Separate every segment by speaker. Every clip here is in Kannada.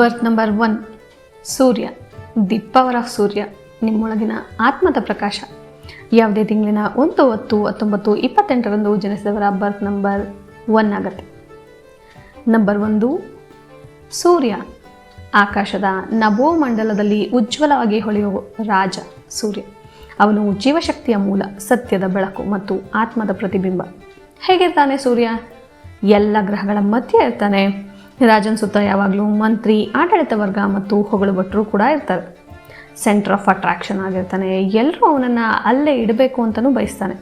Speaker 1: Birth number one Surya. The power of Surya, ನಿಮ್ಮೊಳಗಿನ ಆತ್ಮದ ಪ್ರಕಾಶ. ಯಾವುದೇ ತಿಂಗಳಿನ ಒಂದು, ಹತ್ತು, ಹತ್ತೊಂಬತ್ತು, ಇಪ್ಪತ್ತೆಂಟರಂದು ಜನಿಸಿದವರ ಬರ್ತ್ ನಂಬರ್ ಒನ್ ಆಗುತ್ತೆ. ನಂಬರ್ ಒಂದು ಸೂರ್ಯ. ಆಕಾಶದ ನಭೋಮಂಡಲದಲ್ಲಿ ಉಜ್ವಲವಾಗಿ ಹೊಳೆಯುವ ರಾಜ ಸೂರ್ಯ. ಅವನು ಜೀವಶಕ್ತಿಯ ಮೂಲ, ಸತ್ಯದ ಬೆಳಕು ಮತ್ತು ಆತ್ಮದ ಪ್ರತಿಬಿಂಬ. ಹೇಗಿರ್ತಾನೆ ಸೂರ್ಯ? ಎಲ್ಲ ಗ್ರಹಗಳ ಮಧ್ಯೆ ಇರ್ತಾನೆ. ರಾಜನ್ ಸುತ್ತ ಯಾವಾಗಲೂ ಮಂತ್ರಿ, ಆಡಳಿತ ವರ್ಗ ಮತ್ತು ಹೊಗಳು ಭಟ್ರು ಕೂಡ ಇರ್ತಾರೆ. ಸೆಂಟರ್ ಆಫ್ ಅಟ್ರಾಕ್ಷನ್ ಆಗಿರ್ತಾನೆ. ಎಲ್ಲರೂ ಅವನನ್ನು ಅಲ್ಲೇ ಇಡಬೇಕು ಅಂತಲೂ ಬಯಸ್ತಾನೆ.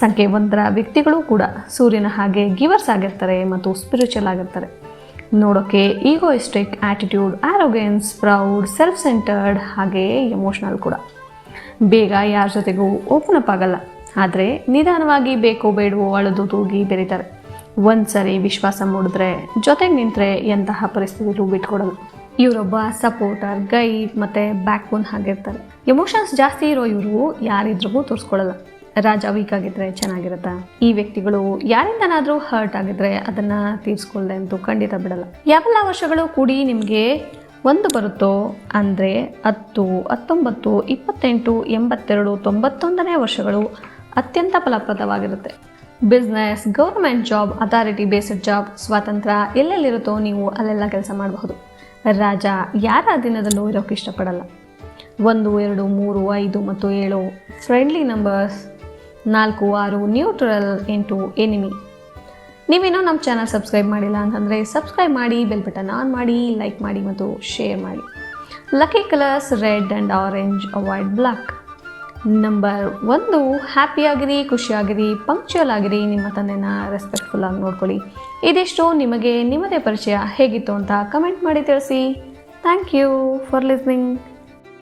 Speaker 1: ಸಂಖ್ಯೆ ಒಂದರ ವ್ಯಕ್ತಿಗಳು ಕೂಡ ಸೂರ್ಯನ ಹಾಗೆ ಗಿವರ್ಸ್ ಆಗಿರ್ತಾರೆ ಮತ್ತು ಸ್ಪಿರಿಚುವಲ್ ಆಗಿರ್ತಾರೆ. ನೋಡೋಕ್ಕೆ egoistic attitude arrogance proud self centered ಹಾಗೆಯೇ ಎಮೋಷ್ನಲ್ ಕೂಡ. ಬೇಗ ಯಾರ ಜೊತೆಗೂ ಓಪನ್ ಅಪ್ ಆಗಲ್ಲ. ಆದರೆ ನಿಧಾನವಾಗಿ ಬೇಕೋ ಬೇಡವೋ ಅಳದು ತೂಗಿ ಬೆರೀತಾರೆ. ಒಂದು ಸರಿ ವಿಶ್ವಾಸ ಮೂಡಿದ್ರೆ, ಜೊತೆಗೆ ನಿಂತರೆ ಎಂತಹ ಪರಿಸ್ಥಿತಿಗೂ ಬಿಟ್ಕೊಡೋದು ಇವರೊಬ್ಬ ಸಪೋರ್ಟರ್, ಗೈಡ್ ಮತ್ತು ಬ್ಯಾಕ್ ಬೋನ್ ಆಗಿರ್ತಾರೆ ಎಮೋಷನ್ಸ್ ಜಾಸ್ತಿ ಇರೋ ಇವರು ಯಾರಿದ್ರಿಗೂ ತೋರಿಸ್ಕೊಳ್ಳಲ್ಲ ರಾಜ ವೀಕ್ ಆಗಿದ್ರೆ ಚೆನ್ನಾಗಿರುತ್ತಾ? ಈ ವ್ಯಕ್ತಿಗಳು ಯಾರಿಂದನಾದರೂ ಹರ್ಟ್ ಆಗಿದ್ರೆ ಅದನ್ನ ತೀರಿಸ್ಕೊಳ್ಳದೆ ಅಂತೂ ಖಂಡಿತ ಬಿಡಲ್ಲ. ಯಾವೆಲ್ಲ ವರ್ಷಗಳು ಕೂಡಿ ನಿಮಗೆ ಒಂದು ಬರುತ್ತೋ, ಅಂದರೆ ಹತ್ತು, ಹತ್ತೊಂಬತ್ತು, ಇಪ್ಪತ್ತೆಂಟು, ಎಂಬತ್ತೆರಡು, ತೊಂಬತ್ತೊಂದನೇ ವರ್ಷಗಳು ಅತ್ಯಂತ ಫಲಪ್ರದವಾಗಿರುತ್ತೆ. Business government job authority based job ಸ್ವಾತಂತ್ರ್ಯ ಎಲ್ಲೆಲ್ಲಿರುತ್ತೋ ನೀವು ಅಲ್ಲೆಲ್ಲ ಕೆಲಸ ಮಾಡಬಹುದು. ರಾಜ, ಯಾರ ದಿನದಲ್ಲೂ ಇರೋಕ್ಕೆ ಇಷ್ಟಪಡಲ್ಲ. ಒಂದು, ಎರಡು, ಮೂರು, ಐದು ಮತ್ತು ಏಳು. ಫ್ರೆಂಡ್ಲಿ ನಂಬರ್ಸ್ ನಾಲ್ಕು, ಆರು ನ್ಯೂಟ್ರಲ್ ಎಂಟು ಎನಿಮಿ ನೀವೇನೋ ನಮ್ಮ ಚಾನಲ್ ಸಬ್ಸ್ಕ್ರೈಬ್ ಮಾಡಿಲ್ಲ ಅಂತಂದರೆ ಸಬ್ಸ್ಕ್ರೈಬ್ ಮಾಡಿ ಬೆಲ್ ಬಟನ್ ಆನ್ ಮಾಡಿ ಲೈಕ್ ಮಾಡಿ ಮತ್ತು ಶೇರ್ ಮಾಡಿ. Lucky colours red and orange avoid black number ಒಂದು ಹ್ಯಾಪಿಯಾಗಿರಿ ಖುಷಿಯಾಗಿರಿ ಪಂಕ್ಚುಯಲ್ ಆಗಿರಿ ನಿಮ್ಮ ತಂದೆನ ರೆಸ್ಪೆಕ್ಟ್ಫುಲ್ ಆಗಿ ನೋಡ್ಕೊಳ್ಳಿ. ಇದಿಷ್ಟು ನಿಮಗೆ ನಿಮ್ಮದೇ ಪರಿಚಯ ಹೇಗಿತ್ತು ಅಂತ ಕಮೆಂಟ್ ಮಾಡಿ ತಿಳಿಸಿ. Thank you for listening